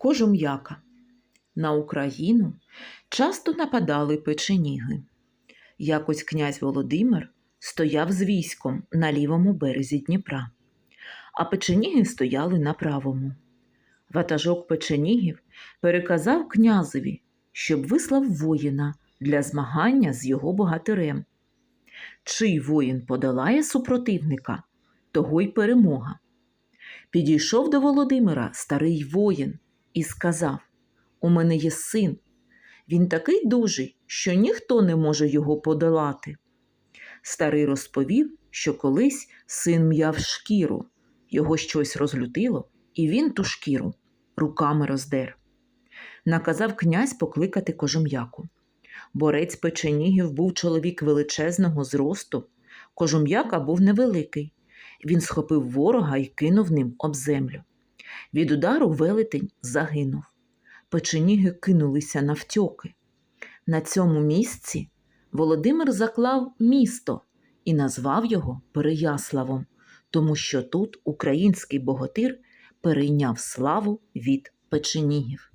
Кожум'яка. На Україну часто нападали печеніги. Якось князь Володимир стояв з військом на лівому березі Дніпра, а печеніги стояли на правому. Ватажок печенігів переказав князеві, щоб вислав воїна для змагання з його богатирем. Чий воїн подолає супротивника, того й перемога. Підійшов до Володимира старий воїн і сказав: У мене є син. Він такий дужий, що ніхто не може його подолати. Старий розповів, що колись син м'яв шкіру, його щось розлютило, і він ту шкіру руками роздер. Наказав князь покликати кожум'яку. Борець печенігів був чоловік величезного зросту, кожум'яка був невеликий. Він схопив ворога і кинув ним об землю. Від удару велетень загинув. Печеніги кинулися навтьоки. На цьому місці Володимир заклав місто і назвав його Переяславом, тому що тут український богатир перейняв славу від печенігів.